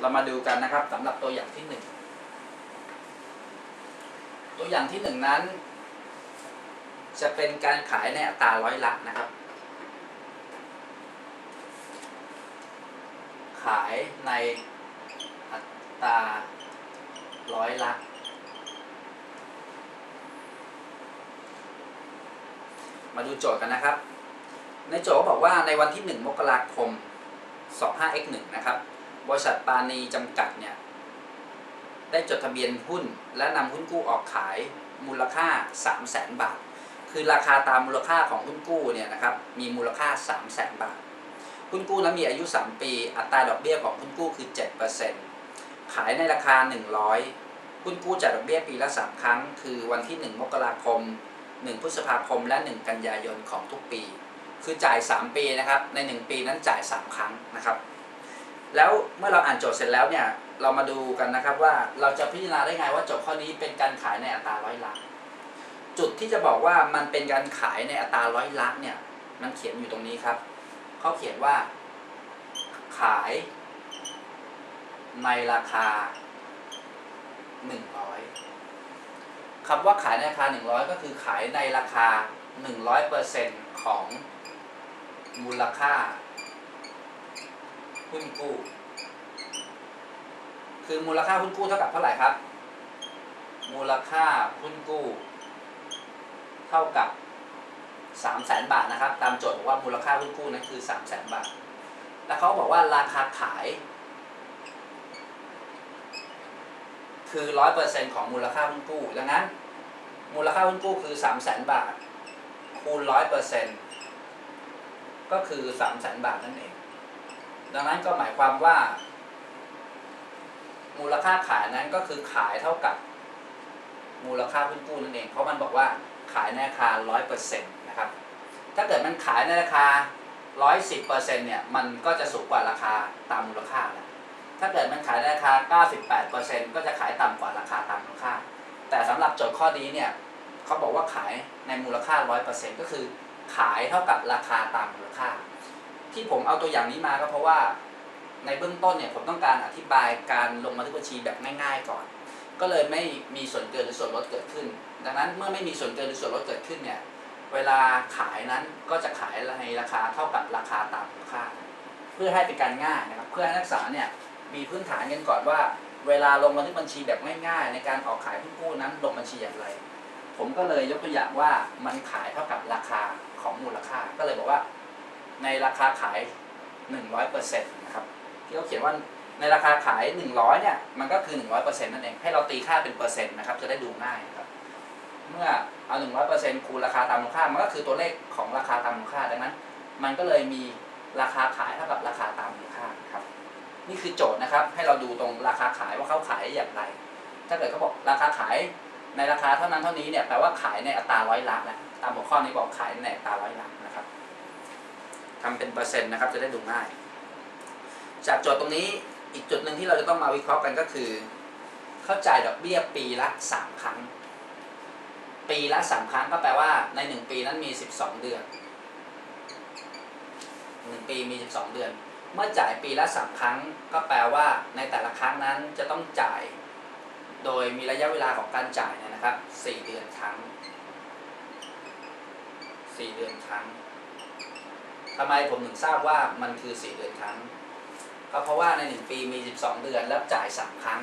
เรามาดูกันนะครับสำหรับตัวอย่างที่หนึ่งตัวอย่างที่หนึ่งนั้น จะเป็นการขายในอัตราร้อยละนะครับ ขายในอัตราร้อยละมาดูโจทย์กันนะครับ ในโจทย์บอกว่าในวันที่ 1 มกราคม 25x1 นะครับ บริษัทปานีจำกัดเนี่ยได้จดทะเบียนหุ้น และนำหุ้นกู้ออกขายมูลค่า 3 0 0แสนบาท คือราคาตามมูลค่าของหุ้นกู้เนี่ยนะครับมีมูลค่า 3 0 0แสนบาท หุ้นกู้นั้นมีอายุ 3 ปี อัตราดอกเบี้ยของหุ้นกู้คือ 7%ขายในราคา 100 หุ้นกู้จ่ายดอกเบี้ยปีละ 3 ครั้ง คือวันที่ 1 มกราคม 1 พฤษภาคม และ 1 กันยายนของทุกปี คือจ่าย 3 ปีนะครับใน 1 ปีนั้นจ่าย 3 ครั้งนะครับ แล้วเมื่อเราอ่านโจทย์เสร็จแล้วเนี่ยเรามาดูกันนะครับว่าเราจะพิจารณาได้ไงว่าโจทย์ข้อนี้เป็นการขายในอัตราร้อยละจุดที่จะบอกว่ามันเป็นการขายในอัตราร้อยละเนี่ยมันเขียนอยู่ตรงนี้ครับเขาเขียนว่า ขายในราคา 100คำว่าขายในราคา 100 ก็คือขายในราคา 100%ของมูลค่า หุ้นกู้ คือมูลค่าหุ้นกู้เท่ากับเท่าไหร่ครับ มูลค่าหุ้นกู้ เท่ากับ3 0 0แสนบาทนะครับ ตามโจทย์บอกว่ามูลค่าหุ้นกู้นั้นคือ3 0 0แสนบาท แล้วเขาบอกว่าราคาขาย คือ100%ของมูลค่าหุ้นกู้ ดังนั้น มูลค่าหุ้นกู้คือ3 0 0แสนบาท คูณ100%ก็คือ3 0 0แสนบาทนั่นเอง ดังนั้นก็หมายความว่า มูลค่าขายนั้นก็คือขายเท่ากับ มูลค่าหุ้นกู้นั่นเอง เพราะมันบอกว่าขายในราคา100%นะครับ ถ้าเกิดมันขายในราคา110%เนี่ย มันก็จะสูงกว่าราคาตามมูลค่าแล้วถ้าเกิดมันขายในราคา98%ก็จะขายต่ำกว่าราคาตามมูลค่า แต่สำหรับโจทย์ข้อนี้เนี่ยเขาบอกว่าขายในมูลค่า100%ก็คือ ขายเท่ากับราคาตามมูลค่า ที่ผมเอาตัวอย่างนี้มาก็เพราะว่าในเบื้องต้นเนี่ยผมต้องการอธิบายการลงบันทึกบัญชีแบบง่าย ๆ ก่อน ก็เลยไม่มีส่วนเกินหรือส่วนลดเกิดขึ้น ดังนั้นเมื่อไม่มีส่วนเกินหรือส่วนลดเกิดขึ้นเนี่ยเวลาขายนั้นก็จะขายในราคาเท่ากับราคาตามมูลค่า เพื่อให้เป็นการง่ายนะครับเพื่อให้นักศึกษาเนี่ยมีพื้นฐานกันก่อนว่า เวลาลงบันทึกบัญชีแบบง่ายๆ ในการออกขายหุ้นกู้นั้นลงบัญชีอย่างไร ผมก็เลยยกตัวอย่างว่ามันขายเท่ากับราคาของมูลค่า ก็เลยบอกว่า ในราคาขาย 100%นะครับที่เขาเขียนว่าในราคาขาย 100เนี่ยมันก็คือ 100%นั่นเองให้เราตีค่าเป็นเปอร์เซ็นต์นะครับจะได้ดูง่ายนะครับเมื่อเอา 100%คูณราคาตามมูลค่ามันก็คือตัวเลขของราคาตามมูลค่าดังนั้น มันก็เลยมีราคาขายเท่ากับราคาตามมูลค่าครับนี่คือโจทย์นะครับให้เราดูตรงราคาขายว่าเขาขายอย่างไร ถ้าเกิดเขาบอกราคาขายในราคาเท่านั้นเท่านี้เนี่ยแปลว่าขายในอัตราร้อยละแหละตามหัวข้อนี้บอกขายในอัตราร้อยละ ทำเป็นเปอร์เซ็นต์นะครับ จะได้ดูง่าย จากโจทย์ตรงนี้อีกจุดหนึ่งที่เราจะต้องมาวิเคราะห์กันก็คือ เข้าจ่ายดอกเบี้ยปีละสามครั้ง ปีละสามครั้งก็แปลว่าในหนึ่งปีนั้นมีสิบสองเดือนหนึ่งปีมีสิบสองเดือน เมื่อจ่ายปีละสามครั้ง ก็แปลว่าในแต่ละครั้งนั้นจะต้องจ่าย โดยมีระยะเวลาของการจ่ายเนี่ยนะครับสี่เดือนครั้งสี่เดือนครั้ง ทำไมผมถึงทราบว่ามันคือสี่เดือนครั้ง ก็เพราะว่าในหนึ่งปีมีสิบสองเดือนแล้วจ่ายสามครั้ง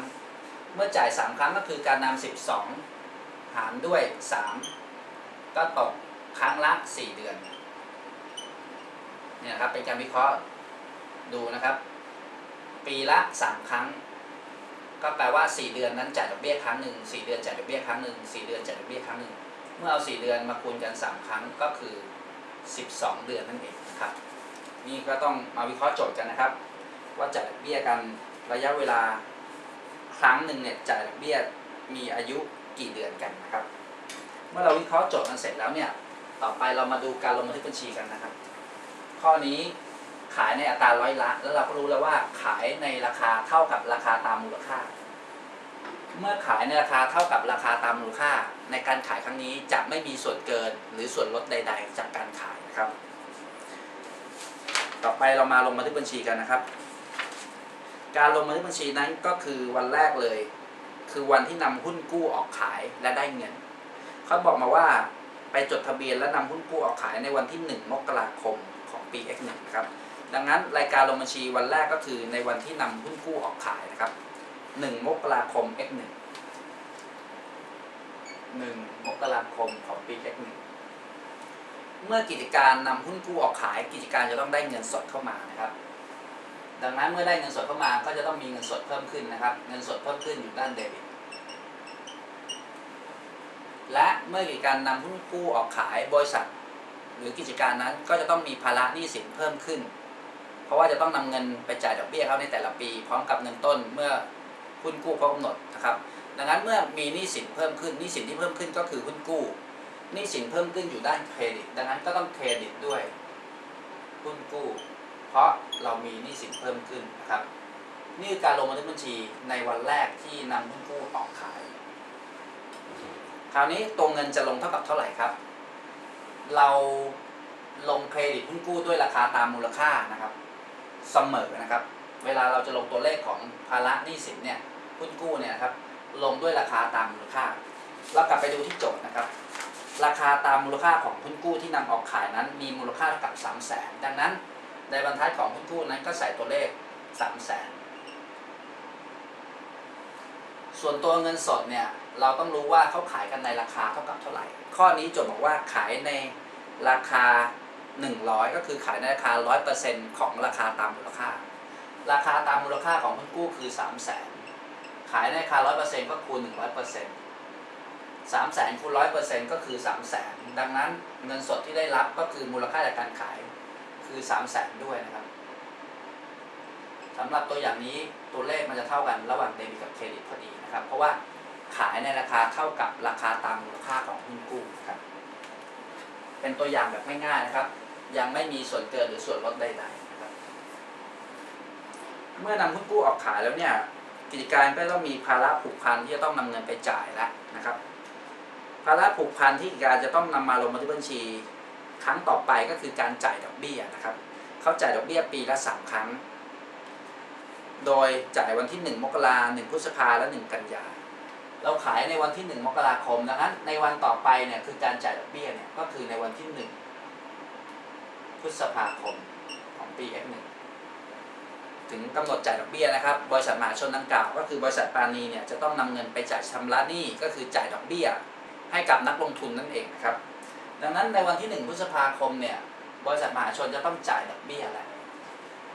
เมื่อจ่ายสามครั้งก็คือการนำสิบสองหารด้วย 3 ก็ตกครั้งละ 4 เดือนเนี่ยครับเป็นการวิเคราะห์ดูนะครับ ปีละ 3 ครั้ง ก็แปลว่า 4 เดือนนั้นจ่ายดอกเบี้ยครั้งหนึ่ง4เดือนจ่ายดอกเบี้ยครั้งหนึ่ง4เดือนจ่ายดอกเบี้ยครั้งหนึ่งเมื่อเอา 4 เดือนมาคูณกัน 3 ครั้งก็คือ 12 เดือนนั่นเองนะครับนี่ก็ต้องมาวิเคราะห์โจทย์กันนะครับ ว่าจ่ายดอกเบี้ยกันระยะเวลาครั้งหนึ่งเนี่ยจ่ายดอกเบี้ยมีอายุกี่เดือนกันนะครับ เมื่อเราวิเคราะห์โจทย์กันเสร็จแล้วเนี่ยต่อไปเรามาดูการลงบันทึกบัญชีกันนะครับ ข้อนี้ขายในอัตราร้อยละแล้วเราก็รู้แล้วว่าขายในราคาเท่ากับราคาตามมูลค่า เมื่อขายในราคาเท่ากับราคาตามมูลค่า ในการขายครั้งนี้จะไม่มีส่วนเกินหรือส่วนลดใด ๆ จากการขายนะครับ ต่อไปเรามาลงบันทึกบัญชีกันนะครับ การลงบันทึกบัญชีนั้นก็คือวันแรกเลย คือวันที่นำหุ้นกู้ออกขายและได้เงินเขาบอกมาว่าไปจดทะเบียนและนำหุ้นกู้ออกขายในวันที่ 1 มกราคมของปี X1 นะครับดังนั้นรายการลงบัญชีวันแรกก็คือในวันที่นำหุ้นกู้ออกขายนะครับ 1 มกราคม X1 1มกราคมของปี X1 เมื่อกิจการนำหุ้นกู้ออกขายกิจการจะต้องได้เงินสดเข้ามานะครับ ดังนั้นเมื่อได้เงินสดเข้ามาก็จะต้องมีเงินสดเพิ่มขึ้นนะครับ เงินสดเพิ่มขึ้นอยู่ด้านเดบิตและเมื่อกิจการนำหุ้นกู้ออกขายบริษัท หรือกิจการนั้นก็จะต้องมีภาระหนี้สินเพิ่มขึ้น เพราะว่าจะต้องนำเงินไปจ่ายดอกเบี้ยเขาในแต่ละปี พร้อมกับเงินต้นเมื่อหุ้นกู้ครบกำหนดนะครับ ดังนั้นเมื่อมีหนี้สินเพิ่มขึ้นหนี้สินที่เพิ่มขึ้นก็คือหุ้นกู้หนี้สินเพิ่มขึ้นอยู่ด้านเครดิต ดังนั้นก็ต้องเครดิตด้วยหุ้นกู้ เพราะเรามีหนี้สินเพิ่มขึ้นนะครับนี่คือการลงบันทึกบัญชีในวันแรกที่นำหุ้นกู้ออกขาย คราวนี้ตัวเงินจะลงเท่ากับเท่าไหร่ครับ เราลงเครดิตหุ้นกู้ด้วยราคาตามมูลค่านะครับ เสมอนะครับ เวลาเราจะลงตัวเลขของภาระหนี้สินเนี่ยหุ้นกู้เนี่ยครับ ลงด้วยราคาตามมูลค่า เรากลับไปดูที่โจทย์นะครับ ราคาตามมูลค่าของหุ้นกู้ที่นำออกขายนั้นมีมูลค่าเท่ากับ 3 0 0แสนดังนั้นในบรรทัดของหุ้นกู้นั้นก็ใส่ตัวเลข 3 0 0แสนส่วนตัวเงินสดเนี่ยเราต้องรู้ว่าเขาขายกันในราคาเท่ากับเท่าไหร่ ข้อนี้โจทย์บอกว่าขายในราคา 100 ก็คือขายในราคา 100%ของราคาตามมูลค่า ราคาตามมูลค่าของหุ้นกู้คือ 3 0 0แสน ขายในราคา100%ก็คูณ100% 3 0 0แสนคูณ100%ก็คือ3 0 0แสนดังนั้นเงินสดที่ได้รับก็คือมูลค่าจากการขายคือ3 0 0แสนด้วยนะครับสำหรับตัวอย่างนี้ตัวเลขมันจะเท่ากันระหว่างเดบิตกับเครดิตพอดีนะครับ เพราะว่าขายในราคาเท่ากับราคาตามมูลค่าของหุ้นกู้นะครับ เป็นตัวอย่างแบบง่ายๆนะครับ ยังไม่มีส่วนเกินหรือส่วนลดใดๆนะครับ เมื่อนำหุ้นกู้ออกขายแล้วเนี่ย กิจการก็ต้องมีภาระผูกพันที่จะต้องนำเงินไปจ่ายแล้วนะครับ ภาระผูกพันที่กิจการจะต้องนำมาลงบันทึกบัญชี ครั้งต่อไปก็คือการจ่ายดอกเบี้ยนะครับเขาจ่ายดอกเบี้ยปีละสามครั้ง โดยจ่ายวันที่ 1 มกราหนึ่งพฤษภาและ1 กันยาเราขายในวันที่ 1 มกราคมดังนั้น ในวันต่อไปเนี่ยคือการจ่ายดอกเบี้ยเนี่ยก็คือในวันที่ 1 พฤษภาคมของปี X1 ถึงกำหนดจ่ายดอกเบี้ยนะครับ บริษัทมหาชนดังกล่าวก็คือบริษัทปานีเนี่ยจะต้องนำเงินไปจ่ายชำระหนี้ก็คือจ่ายดอกเบี้ย ให้กับนักลงทุนนั่นเองนะครับ ดังนั้นในวันที่ 1 พฤษภาคมเนี่ยบริษัทมหาชนจะต้องจ่ายดอกเบี้ยแหละ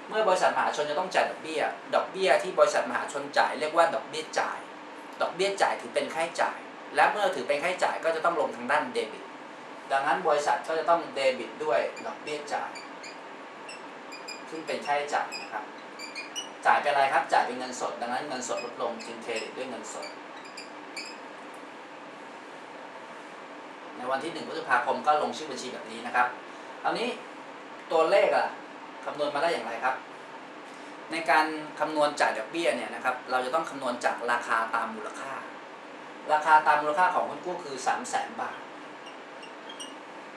เมื่อบริษัทมหาชนจะต้องจ่ายดอกเบี้ย ดอกเบี้ยที่บริษัทมหาชนจ่ายเรียกว่าดอกเบี้ยจ่าย ดอกเบี้ยจ่ายถือเป็นค่าใช้จ่าย และเมื่อถือเป็นค่าใช้จ่ายก็จะต้องลงทางด้านเดบิต ดังนั้นบริษัทก็จะต้องเดบิตด้วยดอกเบี้ยจ่าย ซึ่งเป็นค่าใช้จ่ายนะครับ จ่ายเป็นอะไรครับ จ่ายเป็นเงินสด ดังนั้นเงินสดลดลงจึงเครดิตด้วยเงินสด ในวันที่1พฤษภาคมก็ลงชื่อบัญชีแบบนี้นะครับคราวนี้ตัวเลขอะคำนวณมาได้อย่างไรครับ ในการคำนวณจ่ายดอกเบี้ยเนี่ยนะครับ เราจะต้องคำนวณจากราคาตามมูลค่า ราคาตามมูลค่าของหุ้นกู้คือ 3 0 0แสนบาท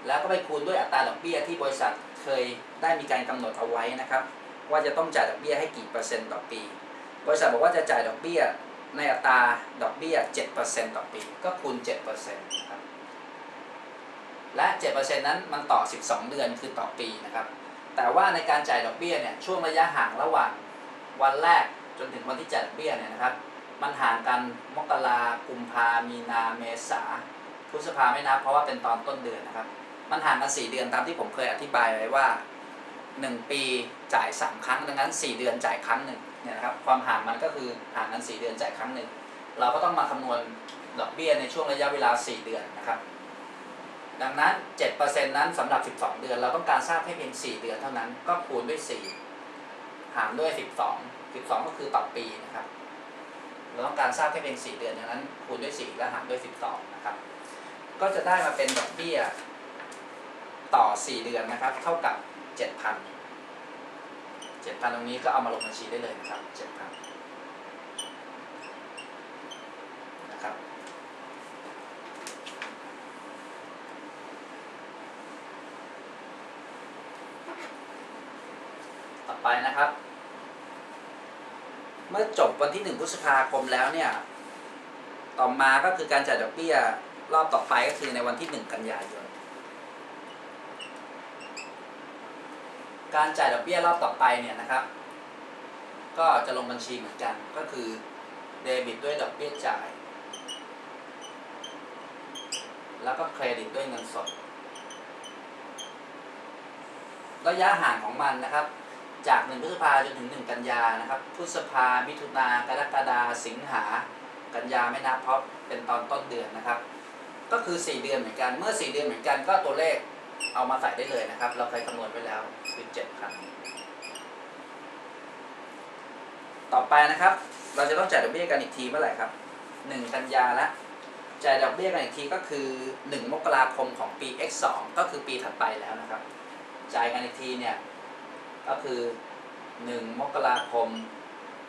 แล้วก็ไปคูณด้วยอัตราดอกเบี้ยที่บริษัทเคยได้มีการกำหนดเอาไว้นะครับ ว่าจะต้องจ่ายดอกเบี้ยให้กี่เปอร์เซ็นต์ต่อปี บริษัทบอกว่าจะจ่ายดอกเบี้ยในอัตราดอกเบี้ย 7%ต่อปี ก็คูณ 7%นะครับ และ 7%นั้นมันต่อ 12 เดือนคือต่อปีนะครับ แต่ว่าในการจ่ายดอกเบี้ยเนี่ยช่วงระยะห่างระหว่างวันแรกจนถึงวันที่จ่ายดอกเบี้ยเนี่ยนะครับ มันห่างกันมกรากุมภามีนาเมษาพฤษภาไม่นับเพราะว่าเป็นตอนต้นเดือนนะครับ มันห่างกัน 4 เดือนตามที่ผมเคยอธิบายไว้ว่า 1 ปีจ่าย 3 ครั้ง ดังนั้น 4 เดือนจ่ายครั้งหนึ่งเนี่ยนะครับความห่างมันก็คือห่างกัน 4 เดือนจ่ายครั้งหนึ่งเราก็ต้องมาคำนวณดอกเบี้ยในช่วงระยะเวลา 4 เดือนนะครับ ดังนั้น 7%นั้นสำหรับ 12 เดือน เราต้องการทราบให้เพียง 4 เดือนเท่านั้น ก็คูณด้วย 4 หารด้วย 12 12 ก็คือต่อปีนะครับ เราต้องการทราบให้เพียง 4 เดือนดังนั้น คูณด้วย 4 และหารด้วย 12 นะครับ ก็จะได้มาเป็นดอกเบี้ยต่อ 4 เดือนนะครับ เท่ากับ 7,000 7,000 ตรงนี้ก็เอามาลงบัญชีได้เลยนะครับ 7,000 นะครับ ต่อไปนะครับ เมื่อจบวันที่ 1 พฤษภาคมแล้วเนี่ย ต่อมาก็คือการจ่ายดอกเบี้ยรอบต่อไปก็คือในวันที่ 1 กันยายน การจ่ายดอกเบี้ยรอบต่อไปเนี่ยนะครับ ก็จะลงบัญชีเหมือนกันก็คือเดบิตด้วยดอกเบี้ยจ่าย แล้วก็เครดิตด้วยเงินสด ระยะห่างของมันนะครับ จาก1พฤษภาจนถึง 1 กันยานะครับพฤษภามิถุนากรกฎาสิงหากันยาไม่นับเพราะเป็นตอนต้นเดือนนะครับ ก็คือ 4 เดือนเหมือนกันเมื่อ 4 เดือนเหมือนกันก็ตัวเลข เอามาใส่ได้เลยนะครับ เราเคยคำนวณไว้แล้วคือ7พันต่อไปนะครับ เราจะต้องจ่ายดอกเบี้ยกันอีกทีเมื่อไหร่ครับ 1 กันยาละจ่ายดอกเบี้ยกันอีกทีก็คือ 1 มกราคมของปี x2 ก็คือปีถัดไปแล้วนะครับ จ่ายกันอีกทีเนี่ยก็คือ 1 มกราคม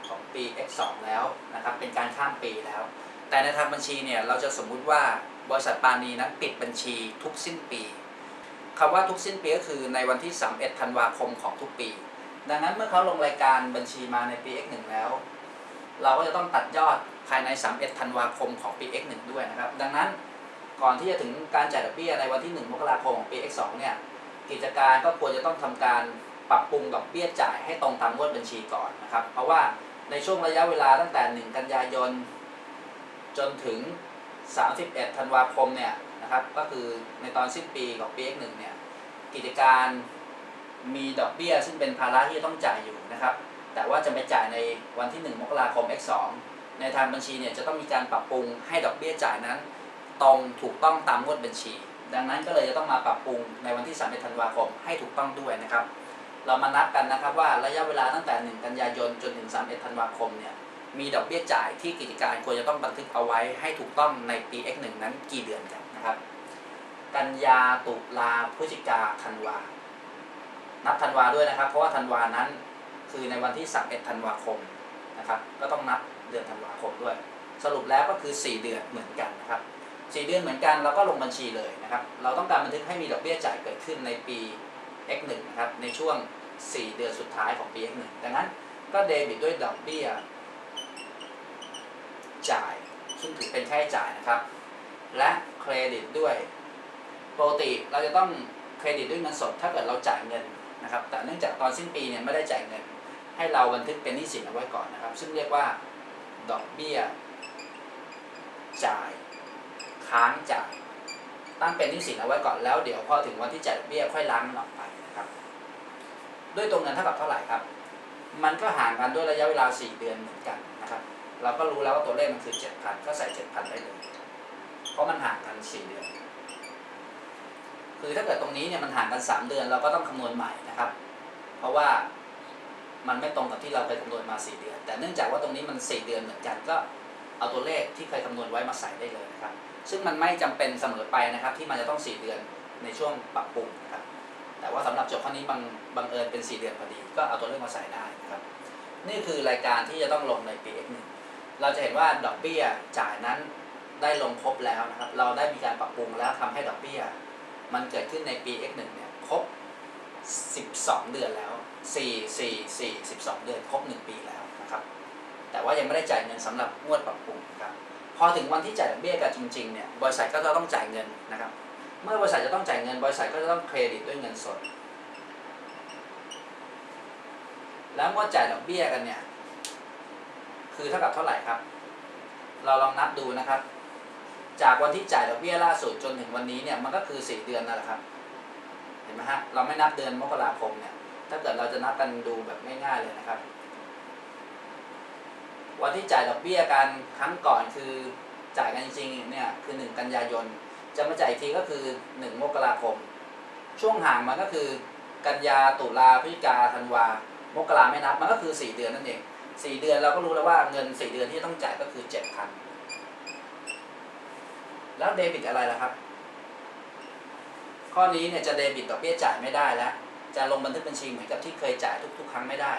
ของปี x2 แล้วนะครับ เป็นการข้ามปีแล้ว แต่ในทางบัญชีเนี่ยเราจะสมมุติว่าบริษัทปานีนั้นปิดบัญชีทุกสิ้นปี คำว่าทุกสิ้นปีก็คือในวันที่ 31 ธันวาคมของทุกปี ดังนั้นเมื่อเขาลงรายการบัญชีมาในปี x1 แล้ว เราก็จะต้องตัดยอดภายใน 31 ธันวาคมของปี x1 ด้วยนะครับ ดังนั้นก่อนที่จะถึงการจ่ายดอกเบี้ยในวันที่ 1 มกราคมของปี x2 เนี่ยกิจการก็ควรจะต้องทำการปรับปรุงดอกเบี้ยจ่ายให้ตรงตามงวดบัญชีก่อนนะครับ เพราะว่าในช่วงระยะเวลาตั้งแต่ 1 กันยายน จนถึง 31 ธันวาคมเนี่ย นะครับ ก็คือในตอนสิ้นปีของปี X1 เนี่ยกิจการมีดอกเบี้ยซึ่งเป็นภาระที่จะต้องจ่ายอยู่นะครับ แต่ว่าจะไปจ่ายในวันที่ 1 มกราคม X2 ในทางบัญชีเนี่ยจะต้องมีการปรับปรุงให้ดอกเบี้ยจ่ายนั้น ตรงถูกต้องตามงวดบัญชี ดังนั้นก็เลยจะต้องมาปรับปรุงในวันที่3ธันวาคมให้ถูกต้องด้วยนะครับ เรามานับกันนะครับว่าระยะเวลาตั้งแต่ 1 กันยายนจนถึง31ธันวาคมเนี่ยมีดอกเบี้ยจ่ายที่กิจการควรจะต้องบันทึกเอาไว้ให้ถูกต้องในปี X1 นั้นกี่เดือนกัน นะครับ กันยาตุลาพฤศจิกาธันวา นับธันวาด้วยนะครับ เพราะว่าธันวานั้นคือในวันที่ 31 ธันวาคมนะครับ ก็ต้องนับเดือนธันวาคมด้วย สรุปแล้วก็คือ 4 เดือนเหมือนกันนะครับ 4 เดือนเหมือนกันเราก็ลงบัญชีเลยนะครับ เราต้องการบันทึกให้มีดอกเบี้ยจ่ายเกิดขึ้นในปี X1 นะครับ ในช่วง 4 เดือนสุดท้ายของปี X1 ดังนั้นก็เดบิตด้วยดอกเบี้ยจ่าย ซึ่งถือเป็นค่าใช้จ่ายนะครับ และเครดิตด้วยปกติเราจะต้องเครดิตด้วยเงินสดถ้าเกิดเราจ่ายเงินนะครับ แต่เนื่องจากตอนสิ้นปีเนี่ยไม่ได้จ่ายเงิน ให้เราบันทึกเป็นหนี้สินเอาไว้ก่อนนะครับ ซึ่งเรียกว่าดอกเบี้ย จ่าย ค้างจ่ายตั้งเป็นหนี้สินเอาไว้ก่อนแล้วเดี๋ยวพอถึงวันที่จ่ายเบี้ยค่อยล้างมันออกไปนะครับ ด้วยตัวเงินเท่ากับเท่าไหร่ครับ มันก็ห่างกันด้วยระยะเวลา 4 เดือนเหมือนกันนะครับ เราก็รู้แล้วว่าตัวเลขมันคือ 7,000 ก็ใส่ 7,000 ได้เลย เพราะมันห่างกัน4เดือน คือถ้าเกิดตรงนี้เนี่ยมันห่างกัน3เดือนเราก็ต้องคำนวณใหม่นะครับ เพราะว่ามันไม่ตรงกับที่เราเคยคำนวณมา4เดือน แต่เนื่องจากว่าตรงนี้มัน4เดือนเหมือนกันก็เอาตัวเลขที่เคยคำนวณไว้มาใส่ได้เลยนะครับ ซึ่งมันไม่จำเป็นเสมอไปนะครับ ที่มันจะต้อง4เดือนในช่วงปรับปรุงนะครับ แต่ว่าสำหรับโจทย์ข้อนี้บังบังเอิญเป็น4เดือนพอดี ก็เอาตัวเลขมาใส่ได้นะครับ นี่คือรายการที่จะต้องลงในปี X1 เราจะเห็นว่าดอกเบี้ยจ่ายนั้น ได้ลงครบแล้วนะครับ เราได้มีการปรับปรุงแล้วทำให้ดอกเบี้ย มันเกิดขึ้นในปี X1 เนี่ยครบ 12 เดือนแล้ว 4 4 4 12 เดือนครบ 1 ปีแล้วนะครับ แต่ว่ายังไม่ได้จ่ายเงินสำหรับงวดปรับปรุงนะครับพอถึงวันที่จ่ายดอกเบี้ยกันจริงๆเนี่ยบริษัทก็จะต้องจ่ายเงินนะครับ เมื่อบริษัทจะต้องจ่ายเงิน บริษัทก็จะต้องเครดิตด้วยเงินสด แล้วเมื่อจ่ายดอกเบี้ยกันเนี่ยคือเท่ากับเท่าไหร่ครับ เราลองนับดูนะครับ จากวันที่จ่ายดอกเบี้ยล่าสุดจนถึงวันนี้เนี่ยมันก็คือ 4 เดือนนั่นแหละครับ เห็นไหมฮะเราไม่นับเดือนมกราคมเนี่ย ถ้าเกิดเราจะนับกันดูแบบง่ายๆเลยนะครับ วันที่จ่ายดอกเบี้ยกันครั้งก่อนคือจ่ายกันจริงๆเนี่ยคือ 1 กันยายน จะมาจ่ายอีกทีก็คือ 1 มกราคม ช่วงห่างมันก็คือ กันยาตุลาพฤศจิกาธันวามกราไม่นับมันก็คือ 4 เดือนนั่นเอง 4 เดือนเราก็รู้แล้วว่าเงิน 4 เดือนที่ต้องจ่ายก็คือ7,000 แล้วเดบิตอะไรล่ะครับ ข้อนี้เนี่ยจะเดบิตดอกเบี้ยจ่ายไม่ได้แล้ว จะลงบันทึกบัญชีเหมือนกับที่เคยจ่ายทุก ๆ ครั้งไม่ได้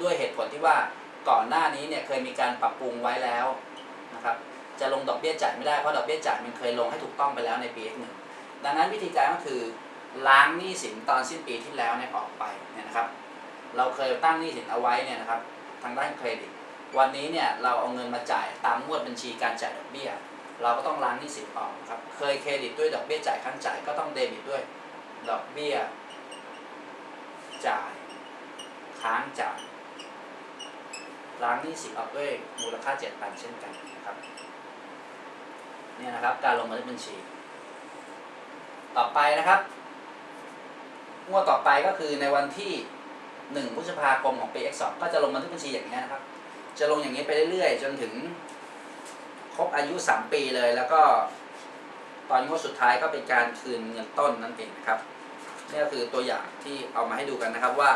ด้วยเหตุผลที่ว่าก่อนหน้านี้เนี่ยเคยมีการปรับปรุงไว้แล้วนะครับจะลงดอกเบี้ยจ่ายไม่ได้เพราะดอกเบี้ยจ่ายมันเคยลงให้ถูกต้องไปแล้วในปี X1 ดังนั้นวิธีการก็คือล้างหนี้สินตอนสิ้นปีที่แล้วเนี่ยออกไปเนี่ยนะครับ เราเคยตั้งหนี้สินเอาไว้เนี่ยนะครับ ทางด้านเครดิต วันนี้เนี่ยเราเอาเงินมาจ่ายตามงวดบัญชีการจ่ายดอกเบี้ย เราก็ต้องล้างหนี้สินออกครับ เคยเครดิตด้วยดอกเบี้ยจ่ายค้างจ่ายก็ต้องเดบิตด้วย ดอกเบี้ย จ่าย ค้างจ่ายล้างหนี้สินออกด้วยมูลค่าเจ็ดพันเช่นกันนะครับเนี่ยนะครับ การลงบันทึกบัญชี ต่อไปนะครับงวดต่อไปก็คือในวันที่1พฤษภาคมของปี X2 ก็จะลงบันทึกบัญชีอย่างนี้นะครับ จะลงอย่างนี้ไปเรื่อยๆ จนถึง ครบอายุ 3 ปีเลย แล้วก็ตอนงวดสุดท้ายก็เป็นการคืนเงินต้นนั่นเองนะครับนี่ก็คือตัวอย่างที่เอามาให้ดูกันนะครับว่า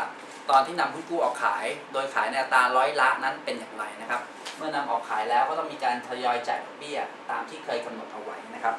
ตอนที่นำหุ้นกู้ออกขาย โดยขายในอัตราร้อยละนั้นเป็นอย่างไรนะครับ เมื่อนำออกขายแล้วก็ต้องมีการทยอยจ่ายดอกเบี้ยตามที่เคยกำหนดเอาไว้นะครับ